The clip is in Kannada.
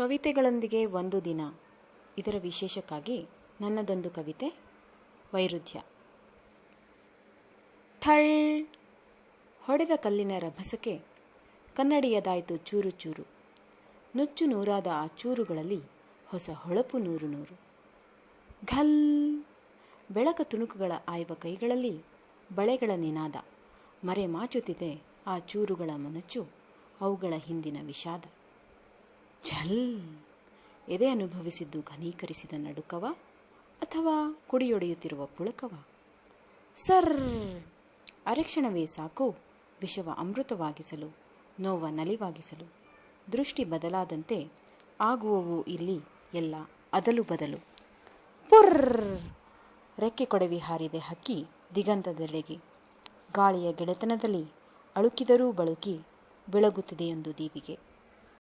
ಕವಿತೆಗಳೊಂದಿಗೆ ಒಂದು ದಿನ. ಇದರ ವಿಶೇಷಕ್ಕಾಗಿ ನನ್ನದೊಂದು ಕವಿತೆ, ವೈರುಧ್ಯ. ಥಳ್! ಹೊಡೆದ ಕಲ್ಲಿನ ರಭಸಕ್ಕೆ ಕನ್ನಡಿಯದಾಯಿತು ಚೂರು ಚೂರು. ನುಚ್ಚು ನೂರಾದ ಆ ಚೂರುಗಳಲ್ಲಿ ಹೊಸ ಹೊಳಪು ನೂರು ನೂರು. ಘಲ್! ಬೆಳಕ ತುಣುಕುಗಳ ಆಯ್ವ ಕೈಗಳಲ್ಲಿ ಬಳೆಗಳ ನಿನಾದ ಮರೆ ಮಾಚುತ್ತಿದೆ ಆ ಚೂರುಗಳ ಮೊನಚು ಅವುಗಳ ಹಿಂದಿನ ವಿಷಾದ. ಝಲ್. ಎದೆ ಅನುಭವಿಸಿದ್ದು ಘನೀಕರಿಸಿದ ನಡುಕವ ಅಥವಾ ಕುಡಿಯೊಡೆಯುತ್ತಿರುವ ಪುಳಕವ? ಸರ್, ಅರೆಕ್ಷಣವೇ ಸಾಕು. ವಿಷವ ಅಮೃತವಾಗಿಸಲು, ನೋವ ನಲಿವಾಗಿಸಲು. ದೃಷ್ಟಿ ಬದಲಾದಂತೆ ಆಗುವವು ಇಲ್ಲಿ ಎಲ್ಲ ಅದಲು ಬದಲು. ಪುರ್! ರೆಕ್ಕೆ ಕೊಡವಿ ಹಾರಿದೆ ಹಕ್ಕಿ ದಿಗಂತದೆಡೆಗೆ ಗಾಳಿಯ ಗೆಳೆತನದಲ್ಲಿ ಅಳುಕಿದರೂ ಬಳುಕಿ ಬೆಳಗುತ್ತಿದೆಯೊಂದು ದೀವಿಗೆ.